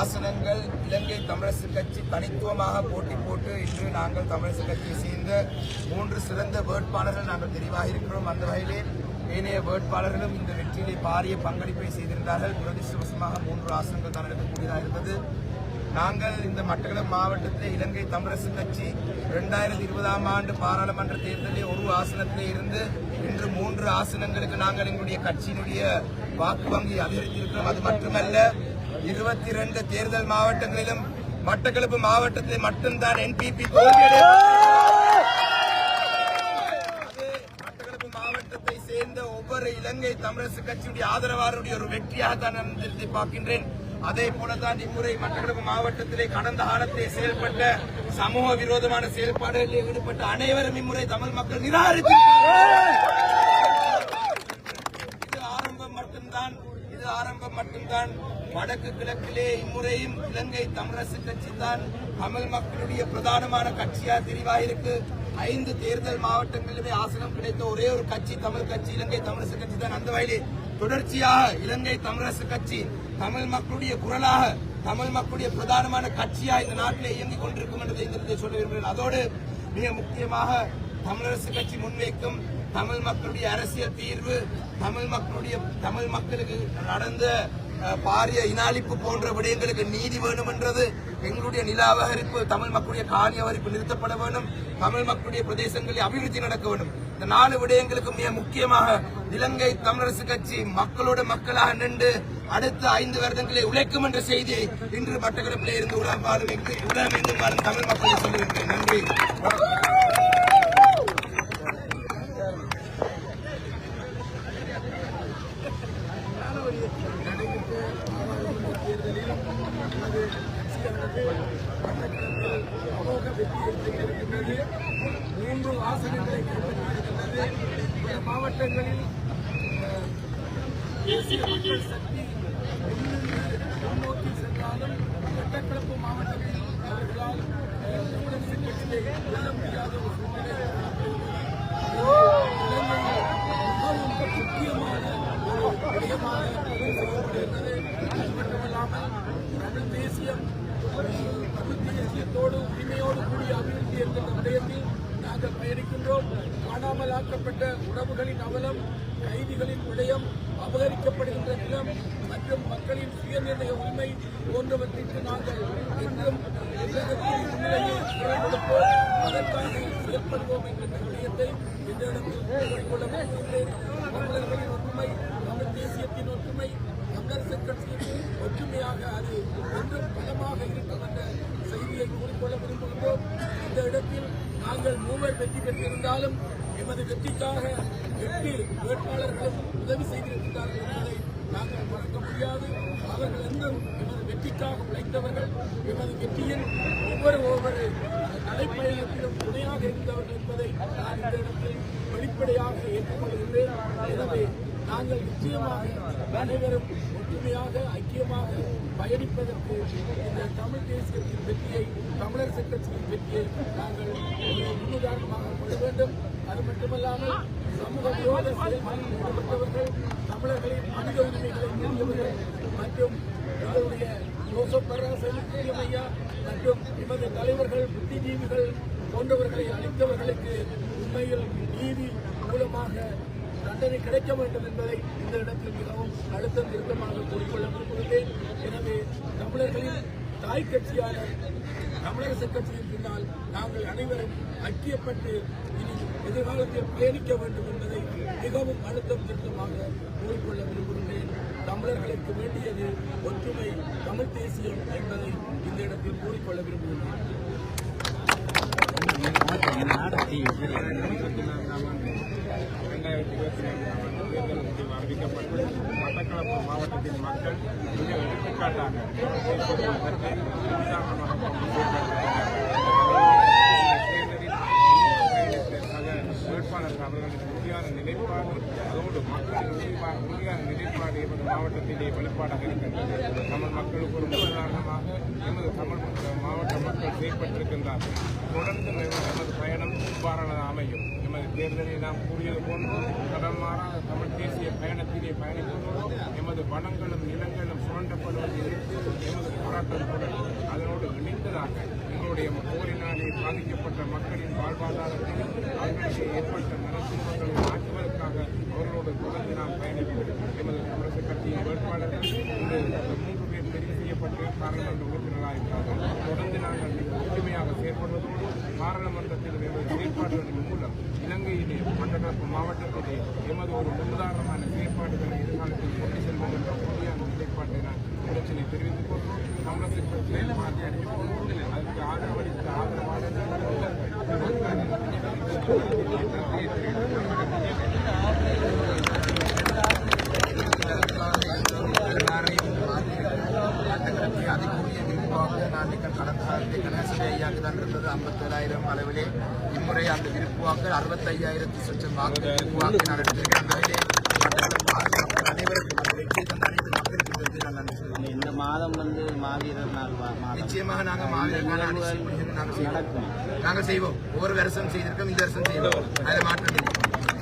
ஆசனங்கள் இலங்கை தமிழரசு கட்சி தனித்துவமாக போட்டி போட்டு இன்று நாங்கள் தமிழரசு கட்சியை சேர்ந்த மூன்று சிறந்த வேட்பாளர்கள் நாங்கள் தெரிவாக இருக்கிறோம். அந்த வகையிலே ஏனைய வேட்பாளர்களும் இந்த வெற்றியிலே பாரிய பங்களிப்பை செய்திருந்தார்கள். துரதிருஷ்டவசமாக மூன்று ஆசனங்கள் தான் எடுக்கக்கூடியதாக இருந்தது. நாங்கள் இந்த மட்டக்களப்பு மாவட்டத்தில் இலங்கை தமிழரசு கட்சி இரண்டாயிரத்தி இருபதாம் ஆண்டு பாராளுமன்ற தேர்தலில் ஒரு ஆசனத்திலே இருந்து இன்று மூன்று ஆசனங்களுக்கு நாங்கள் எங்களுடைய கட்சியினுடைய வாக்கு வங்கி அதிகரித்திருக்கிறோம். அது மட்டுமல்ல இருபத்தி இரண்டு தேர்தல் மாவட்டங்களிலும் மட்டக்களப்பு மாவட்டத்தில் மட்டும்தான் என்பிபி மட்டக்களப்பு மாவட்டத்தை சேர்ந்த ஒவ்வொரு இலங்கை தமிழரசு கட்சியுடைய ஆதரவாளருடைய ஒரு வெற்றியாக தான் நான் பார்க்கின்றேன். அதே போலதான் இம்முறை மட்டக்களப்பு மாவட்டத்திலே கடந்த காலத்திலே செயல்பட்ட சமூக விரோதமான செயல்பாடுகளில் ஈடுபட்ட அனைவரும் இம்முறை தமிழ் மக்கள் நிராகரித்து இது ஆரம்பம் மட்டும்தான் இது ஆரம்பம் மட்டும்தான். வடக்கு கிழக்கிலே இம்முறையும் இலங்கை தமிழரசு கட்சி தான் தமிழ் மக்களுடைய பிரதானமான கட்சியா தெரிவாயிருக்கு. ஐந்து தேர்தல் மாவட்டங்களிலுமே ஆசனம் கிடைத்த ஒரே ஒரு கட்சி தமிழ் கட்சி இலங்கை தமிழரசு கட்சி தான் அந்த வகையிலே தொடர்ச்சியாக இலங்கை தமிழரசு கட்சி தமிழ் மக்களுடைய குரலாக தமிழ் மக்களுடைய பிரதானமான கட்சியா இந்த நாட்டிலே இயங்கிக் கொண்டிருக்கும் என்பதை சொல்ல விரும்புகிறேன். அதோடு மிக முக்கியமாக தமிழரசு கட்சி முன்வைக்கும் தமிழ் மக்களுடைய அரசியல் தீர்வு தமிழ் மக்களுடைய தமிழ் மக்களுக்கு நடந்த பாரிய இனாளிப்பு போன்ற விடயங்களுக்கு நீதி வேண்டும் என்றது எங்களுடைய நில அபகரிப்பு தமிழ் மக்களுடைய காணி அபகரிப்பு நிறுத்தப்பட வேண்டும் தமிழ் மக்களுடைய பிரதேசங்களில் அபிவிருத்தி நடக்க வேண்டும். இந்த நாலு விடயங்களுக்கு மிக முக்கியமாக இலங்கை தமிழரசு கட்சி மக்களோட மக்களாக நின்று அடுத்த ஐந்து வருடங்களை உழைக்கும் என்ற செய்தியை இன்று மட்டக்களப்பிலே இருந்து உலகம் வாழும் உலகம் தமிழ் மக்களை சொல்லுகின்றேன். நன்றி. மூன்று ஆசனங்களை கைப்பற்றியிருக்கின்றது பல மாவட்டங்களில் தேசிய மக்கள் சக்தி முன்னோக்கி சென்றாலும் மட்டக்களப்பு மாவட்டங்களில் அவர்களால் அஹ், தமிழரசு வெல்ல முடியாத ஒரு சூழ்நிலை இலங்கையில் மிகவும் முக்கியமான ஒரு விடயமாக செயல்படுகிறது அது மட்டுமல்லாமல் தமிழ் தேசியம் அஹ், தமிழ் தேசியத்தோடு உரிமையோடு கூடிய அபிவிருத்தி என்கிற விடயத்தில் நாங்கள் பயணிக்கின்றோம். காணாமலாக்கப்பட்ட உறவுகளின் அவலம் கைதிகளின் விடயம் அபகரிக்கப்படுகின்ற நிலம் மற்றும் மக்களின் சுயநிர்ணய உரிமை போன்றவற்றிற்கு நாங்கள் என்றும் முன்னிலையை குரல் கொடுப்போம் அதற்காக செயல்படுவோம் என்கின்ற விடயத்தை இந்த இடத்தில் கூறிக்கொள்ள தமிழர்களின் ஒற்றுமை தமிழ் தேசியத்தின் ஒற்றுமை தமிழரசு கட்சியின் ஒற்றுமையாக அது என்றும் பலமாக இருக்கும் என்ற செய்தியை கூறிக்கொள்ள விரும்புகின்றோம் இந்த இடத்தில் நாங்கள் மூவர் வெற்றி பெற்றிருந்தாலும் எமது வெற்றிக்காக எட்டு வேட்பாளர்களும் உதவி செய்திருக்கிறார்கள் என்பதை நாங்கள் மறக்க முடியாது. அவர்கள் என்றும் எமது வெற்றிக்காக உழைத்தவர்கள். எமது வெற்றியின் ஒவ்வொரு ஒவ்வொரு நடைப்பயணத்திலும் துணையாக இருந்தவர்கள் என்பதை நான் இந்த இடத்தில் வெளிப்படையாக ஏற்றுக்கொள்கின்றேன். எனவே நாங்கள் நிச்சயமாக அனைவரும் ஒற்றுமையாக ஐக்கியமாக பயணிப்பதற்கு இந்த தமிழ் தேசியத்தின் வெற்றியை தமிழர் சட்டத்தின் வெற்றியை நாங்கள் வேண்டும். அது மட்டுமல்லாமல் சமூக விரோத செயல்களில் ஈடுபட்டவர்கள் தமிழர்களின் மனித உரிமைகளை மீறியவர்கள் மற்றும் எங்களுடைய ஜோசப் பராசரியம் ஐயா மற்றும் எமது தலைவர்கள் புத்திஜீவிகள் போன்றவர்களை அளித்தவர்களுக்கு உண்மையில் நீதி மூலமாக தண்டனை கிடைக்க வேண்டும் என்பதை இந்த இடத்தில் மிகவும் அழுத்தம் திருத்தமாக கூறிக்கொள்ள விரும்புகிறேன் எனவே தமிழர்களின் தாய் கட்சியான தமிழரசு கட்சியின் பின்னால் நாங்கள் அனைவரும் ஐக்கியப்பட்டு இனி எதிர்காலத்தில் பயணிக்க வேண்டும் என்பதை மிகவும் அழுத்தம் திருத்தமாக கூறிக்கொள்ள விரும்புகிறேன் தமிழர்களுக்கு வேண்டியது ஒற்றுமை தமிழ் தேசியம் என்பதை இந்த இடத்தில் கூறிக்கொள்ள விரும்புகிறேன். இரண்டாயிரத்தி இருபத்தி நான்காம் ஆண்டு தேர்தல் முடிவு அறிவிக்கப்பட்டு மட்டக்களப்பு மாவட்டத்தின் மக்கள் மிக எடுத்துக்காட்டாக செயல்படுவதற்கு உற்சாகமாக சக உறுதியான நிலைப்பாடு அதோடு மக்களின் உறுதிப்பாடு உறுதியான நிலைப்பாடு எமது மாவட்டத்திலே வெளிப்பாடாக இருக்கின்றது தமிழ் மக்களுக்கு ஒரு உதாரணமாக எமது தமிழ் மக்கள் மாவட்ட மக்கள் செயல்பட்டிருக்கின்றார்கள் தொடர்ந்து எமது பயணம் இவ்வாறானது அமையும் எமது தேர்தலில் நாம் கூறியது போன்று கடல் மாறாத தமிழ் தேசிய பயணத்திலே பயணிக்கின்றோம் எமது வளங்களும் நிலங்களும் சுரண்டப்படுவதை அதனோடு இணைந்ததாக எங்களுடைய போரினாலே பாதிக்கப்பட்ட மக்களின் வாழ்வாதாரத்தையும் அவர்களுக்கு ஏற்பட்ட நலத்தின்பங்களை மாற்றுவதற்காக அவர்களோடு தொடர்ந்து நாம் பயணிப்போம். எமது அரசு கட்சியின் வேட்பாளர்கள் இன்று மூன்று பேர் தெரிவு செய்யப்பட்டு பாராளுமன்ற உறுப்பினராக இருக்கிறார்கள் தொடர்ந்து நாங்கள் ஒற்றுமையாக செயற்படுவதோடு பாராளுமன்றத்தில் எமது செயற்பாடுகளின் மூலம் இலங்கையிலே மட்டக்களப்பு மாவட்டத்திலே எமது ஒரு முன்னுதாரணமான செயற்பாடுகளை எதிர்காலத்தில் கொண்டு செல்வது என்ற உறுதியான நிலைப்பாட்டை நான் பிரச்சனை தெரிவித்துக் கொள்வோம் தமிழக கட்சியை மாற்றி அறிவித்துக் கொண்டு அதற்கு ஆதரவளித்த மட்டக்களப்பை அதிகூடிய விருப்பாக நான் நீங்கள் கடந்த காலத்தில் கணேசபை ஐயாக்கு தான் இருந்தது ஐம்பத்தேழாயிரம் அளவிலே இம்முறை அந்த விருப்பு வாக்கு அறுபத்தையாயிரத்தி சொச்சம் வாக்கு விருப்பு வாக்கு நான் எடுத்திருக்கிறேன் அனைவருக்கும் இந்த மாதம் வந்து மாவீரர் நாள் நிச்சயமாக அடிச்சு முடிஞ்சது நாங்கள் செய்வோம். நாங்கள் செய்வோம். ஒவ்வொரு வருஷம் செய்திருக்கோம் இந்த வருஷம் செய்வோம். அதில் மாற்றம் இல்லை.